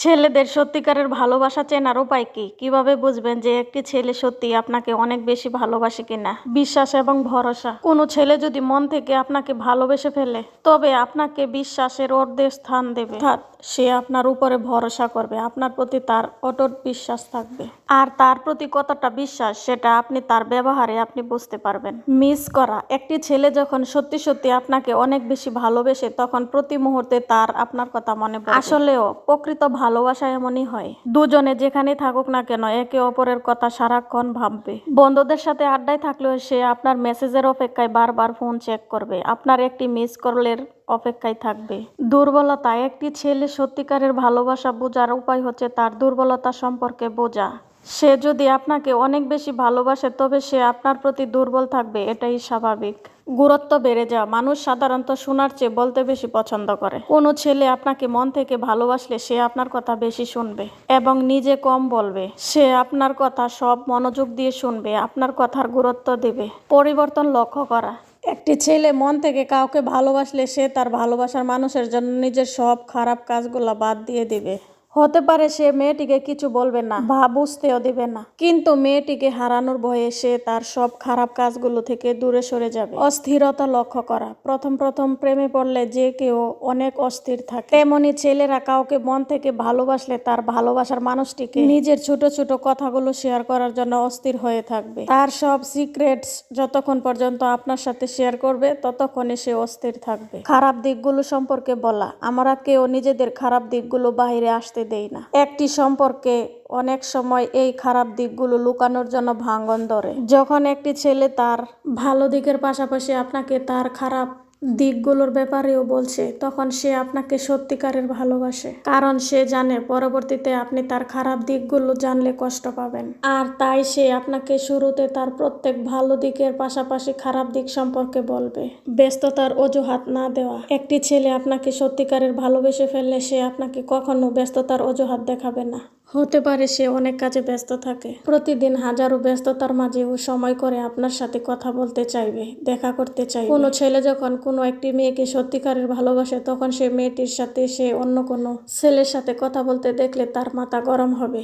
ছেলেদের সত্যিকারের ভালোবাসা চেনার উপায় কি? কীভাবে বুঝবেন যে একটি ছেলে সত্যি আপনাকে অনেক বেশি ভালোবাসে কিনা? বিশ্বাস এবং ভরসা। কোনো ছেলে যদি মন থেকে আপনাকে ভালোবেসে ফেলে, তবে আপনাকে বিশ্বাসের অর্ধেক স্থান দেবে। সে আপনার উপরে ভরসা করবে, আপনার প্রতি তার অটুট বিশ্বাস থাকবে। আর তার প্রতি কতটা বিশ্বাস, সেটা আপনি তার ব্যবহারে আপনি বুঝতে পারবেন। মিস করা, একটি ছেলে যখন সত্যি সত্যি আপনাকে অনেক বেশি ভালোবেসে, তখন প্রতি মুহূর্তে তার আপনার কথা মনে পড়ে। আসলেও, প্রকৃত ভালোবাসা এমনই হয়। দুজনে যেখানে থাকুক না কেন, একে অপরের কথা সারাক্ষণ ভাববে। বন্ধুদের সাথে আড্ডায় থাকলেও সে আপনার মেসেজের অপেক্ষায় বারবার ফোন চেক করবে। আপনার একটি মিস কলের অপেক্ষায় থাকবে। দুর্বলতা, একটি ছেলে সত্যিকারের ভালোবাসা বোঝার উপায় হচ্ছে তার দুর্বলতা সম্পর্কে বোঝা। সে যদি আপনাকে অনেক বেশি ভালোবাসে, তবে সে আপনার প্রতি দুর্বল থাকবে, এটাই স্বাভাবিক। গুরুত্ব বেড়ে যাওয়া, মানুষ সাধারণত শোনার চেয়ে বলতে বেশি পছন্দ করে। কোনো ছেলে আপনাকে মন থেকে ভালোবাসলে সে আপনার কথা বেশি শুনবে এবং নিজে কম বলবে। সে আপনার কথা সব মনোযোগ দিয়ে শুনবে, আপনার কথার গুরুত্ব দেবে। পরিবর্তন লক্ষ্য করা। একটি ছেলে মন থেকে কাউকে ভালোবাসলে সে তার ভালোবাসার মানুষের জন্য নিজের সব খারাপ কাজগুলো বাদ দিয়ে দিবে। হতে পারে সে মেয়েটিকে কিছু বলবে না, বা বুঝতেও দিবে না। কিন্তু মেয়েটিকে হারানোর ভয়ে সে তার সব খারাপ কাজগুলো থেকে দূরে সরে যাবে। অস্থিরতা লক্ষ্য করা, প্রথম প্রথম প্রেমে পড়লে যে কেউ অনেক অস্থির থাকে। তেমনি ছেলেরা কাউকে মন থেকে ভালোবাসলে তার ভালোবাসার মানুষটিকে নিজের ছোট ছোট কথাগুলো শেয়ার করার জন্য অস্থির হয়ে থাকবে। তার সব সিক্রেটস যতক্ষণ পর্যন্ত আপনার সাথে শেয়ার করবে, ততক্ষণে সে অস্থির থাকবে। খারাপ দিকগুলো সম্পর্কে বলা, আমরা কেউ নিজেদের খারাপ দিকগুলো বাইরে আসতে দেই না। একটি সম্পর্কে অনেক সময় এই খারাপ দিকগুলো লুকানোর জন্য ভাঙন ধরে। যখন একটি ছেলে তার ভালো দিকের পাশাপাশি আপনাকে তার খারাপ দিকগুলোর ব্যাপারেও বলছে, তখন সে আপনাকে সত্যিকারের ভালোবাসে, কারণ সে জানে পরবর্তীতে আপনি তার খারাপ দিকগুলো জানলে কষ্ট পাবেন। আর তাই সে আপনাকে শুরুতে তার প্রত্যেক ভালো দিকের পাশাপাশি খারাপ দিক সম্পর্কে বলবে। ব্যস্ততার অজুহাত না দেওয়া, একটি ছেলে আপনাকে সত্যিকারের ভালোবেসে ফেললে সে আপনাকে কখনো ব্যস্ততার অজুহাত দেখাবে না। হতে পারে সে অনেক কাজে ব্যস্ত থাকে। প্রতিদিন হাজারো ব্যস্ততার মাঝেও সময় করে আপনার সাথে কথা বলতে চাইবে, দেখা করতে চাই কোনো ছেলে যখন কোনো একটি মেয়েকে সত্যিকারের ভালোবাসে, তখন সে মেয়েটির সাথে সে অন্য কোনো ছেলের সাথে কথা বলতে দেখলে তার মাথা গরম হবে।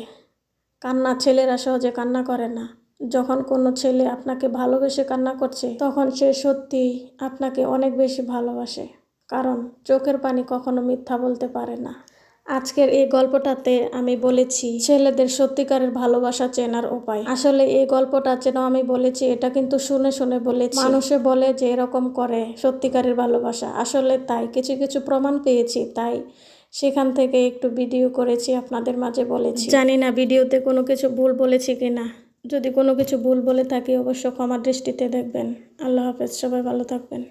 কান্না ছেলেরা সহজে কান্না করে না। যখন কোনো ছেলে আপনাকে ভালোবেসে কান্না করছে, তখন সে সত্যি আপনাকে অনেক বেশি ভালোবাসে। কারণ চোখের পানি কখনো মিথ্যা বলতে পারে না। আজকের এই গল্পটাতে আমি বলেছি, ছেলেদের সত্যিকারের ভালোবাসা চেনার উপায়। আসলে এই গল্পটা যেন আমি বলেছি, এটা কিন্তু শুনে শুনে বলেছি। মানুষে বলে যে এরকম করে সত্যিকারের ভালোবাসা। আসলে তাই, কিছু কিছু প্রমাণ পেয়েছি, তাই সেখান থেকে একটু ভিডিও করেছি, আপনাদের মাঝে বলেছি। জানি না ভিডিওতে কোনো কিছু ভুল বলেছি কি না যদি কোনো কিছু ভুল বলে থাকি, অবশ্য ক্ষমা দৃষ্টিতে দেখবেন। আল্লাহ হাফেজ, সবাই ভালো থাকবেন।